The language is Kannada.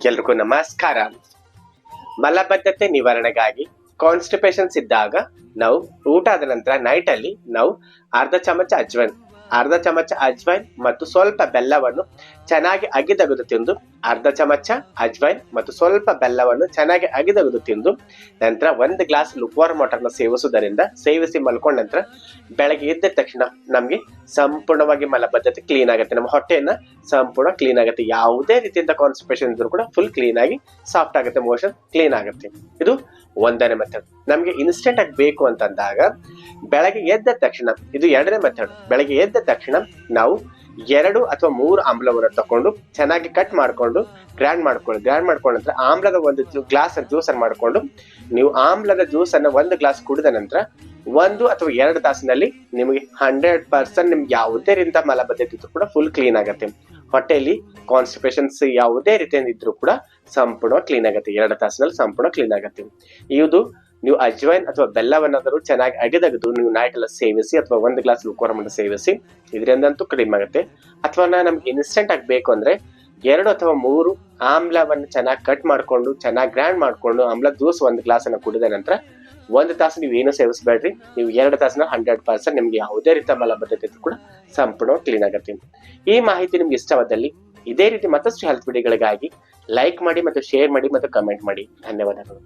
ಎಲ್ರಿಗೂ ನಮಸ್ಕಾರ ಮಲಬದ್ಧತೆ ನಿವಾರಣೆಗಾಗಿ ಕಾನ್ಸ್ಟಿಪೇಷನ್ಸ್ ಇದ್ದಾಗ ನಾವು ಊಟ ಆದ ನಂತರ ನೈಟ್ ಅಲ್ಲಿ ನಾವು ಅರ್ಧ ಚಮಚ ಅಜ್ವೈನ್, ಅರ್ಧ ಚಮಚ ಅಜ್ವೈನ್ ಮತ್ತು ಸ್ವಲ್ಪ ಬೆಲ್ಲವನ್ನು ಚೆನ್ನಾಗಿ ಅಗಿದಗದು ತಿಂದು ಅರ್ಧ ಚಮಚ ಅಜ್ವೈನ್ ಮತ್ತು ಸ್ವಲ್ಪ ಬೆಲ್ಲವನ್ನು ಚೆನ್ನಾಗಿ ಅಗಿದಗದು ತಿಂದು ನಂತರ ಒಂದು ಗ್ಲಾಸ್ ಲುಕ್ವಾರ್ ವಾಟರ್ನ ಸೇವಿಸುವುದರಿಂದ ಸೇವಿಸಿ ಮಲ್ಕೊಂಡ ನಂತರ ಬೆಳಗ್ಗೆ ಎದ್ದ ತಕ್ಷಣ ನಮಗೆ ಸಂಪೂರ್ಣವಾಗಿ ಮಲಬದ್ಧತೆ ಕ್ಲೀನ್ ಆಗುತ್ತೆ. ನಮ್ಮ ಹೊಟ್ಟೆಯನ್ನ ಸಂಪೂರ್ಣ ಕ್ಲೀನ್ ಆಗುತ್ತೆ. ಯಾವುದೇ ರೀತಿಯಿಂದ ಕಾನ್ಸ್ಟಿಪೇಷನ್ ಇದ್ರೂ ಕೂಡ ಫುಲ್ ಕ್ಲೀನ್ ಆಗಿ ಸಾಫ್ಟ್ ಆಗುತ್ತೆ. ಮೋಷನ್ ಕ್ಲೀನ್ ಆಗುತ್ತೆ. ಇದು ಒಂದನೇ ಮೆಥಡ್ ನಮಗೆ ಇನ್ಸ್ಟೆಂಟ್ ಆಗಿ ಬೇಕು ಅಂತಂದಾಗ ಬೆಳಗ್ಗೆ ಎದ್ದ ತಕ್ಷಣ, ಇದು ಎರಡನೇ ಮೆಥಡ್ ಬೆಳಗ್ಗೆ ಎದ್ದ ತಕ್ಷಣ ನಾವು ಎರಡು ಅಥವಾ ಮೂರು ಆಮ್ಲವನ್ನು ತಕೊಂಡು ಚೆನ್ನಾಗಿ ಕಟ್ ಮಾಡ್ಕೊಂಡು ಗ್ರ್ಯಾಂಡ್ ಮಾಡ್ಕೊಂಡು ಗ್ರ್ಯಾಂಡ್ ಮಾಡ್ಕೊಂಡ ನಂತರ ಆಮ್ಲದ ಒಂದು ಗ್ಲಾಸ್ ಜ್ಯೂಸ್ ಅನ್ನು ಮಾಡ್ಕೊಂಡು ನೀವು ಆಮ್ಲದ ಜ್ಯೂಸ್ ಅನ್ನ ಒಂದು ಗ್ಲಾಸ್ ಕುಡಿದ ನಂತರ ಒಂದು ಅಥವಾ ಎರಡು ತಾಸಿನಲ್ಲಿ ನಿಮಗೆ ಹಂಡ್ರೆಡ್ ಪರ್ಸೆಂಟ್ ನಿಮ್ಗೆ ಯಾವುದೇ ರೀತಿಯ ಮಲಬದ್ಧತೆ ಇದ್ರೂ ಕೂಡ ಫುಲ್ ಕ್ಲೀನ್ ಆಗುತ್ತೆ. ಹೊಟ್ಟೆಯಲ್ಲಿ ಕಾನ್ಸ್ಟಿಪೇಷನ್ಸ್ ಯಾವುದೇ ರೀತಿಯಿಂದ ಇದ್ರೂ ಕೂಡ ಸಂಪೂರ್ಣ ಕ್ಲೀನ್ ಆಗುತ್ತೆ. ಎರಡು ತಾಸಿನಲ್ಲಿ ಸಂಪೂರ್ಣ ಕ್ಲೀನ್ ಆಗುತ್ತೆ. ಇದು ನೀವು ಅಜ್ವೈನ್ ಅಥವಾ ಬೆಲ್ಲವನ್ನಾದರೂ ಚೆನ್ನಾಗಿ ಅಗೆದಗದು ನೀವು ನೈಟ್ ಎಲ್ಲ ಸೇವಿಸಿ ಅಥವಾ ಒಂದು ಗ್ಲಾಸ್ ಲುಕೋರಮನ್ನು ಸೇವಿಸಿ, ಇದರಿಂದಂತೂ ಕಡಿಮೆ ಆಗುತ್ತೆ. ಅಥವಾ ನಮ್ಗೆ ಇನ್ಸ್ಟೆಂಟ್ ಆಗಿ ಬೇಕು ಅಂದ್ರೆ ಎರಡು ಅಥವಾ ಮೂರು ಆಮ್ಲವನ್ನು ಚೆನ್ನಾಗಿ ಕಟ್ ಮಾಡ್ಕೊಂಡು, ಚೆನ್ನಾಗಿ ಗ್ರ್ಯಾಂಡ್ ಮಾಡ್ಕೊಂಡು, ಆಮ್ಲ ಜ್ಯೂಸ್ ಒಂದು ಗ್ಲಾಸ್ ಅನ್ನು ಕುಡಿದ ನಂತರ ಒಂದು ತಾಸು ನೀವು ಏನು ಸೇವಿಸಬೇಡ್ರಿ. ನೀವು ಎರಡು ತಾಸಿನ ಹಂಡ್ರೆಡ್ ಪರ್ಸೆಂಟ್ ನಿಮ್ಗೆ ಯಾವುದೇ ರೀತಿಯ ಮಲಬದ್ಧತೆ ಕೂಡ ಸಂಪೂರ್ಣ ಕ್ಲೀನ್ ಆಗುತ್ತೆ. ಈ ಮಾಹಿತಿ ನಿಮ್ಗೆ ಇಷ್ಟವಾದಲ್ಲಿ ಇದೇ ರೀತಿ ಮತ್ತಷ್ಟು ಹೆಲ್ತ್ ವಿಡಿಯೋಗಳಿಗಾಗಿ ಲೈಕ್ ಮಾಡಿ ಮತ್ತು ಶೇರ್ ಮಾಡಿ ಮತ್ತು ಕಮೆಂಟ್ ಮಾಡಿ. ಧನ್ಯವಾದಗಳು.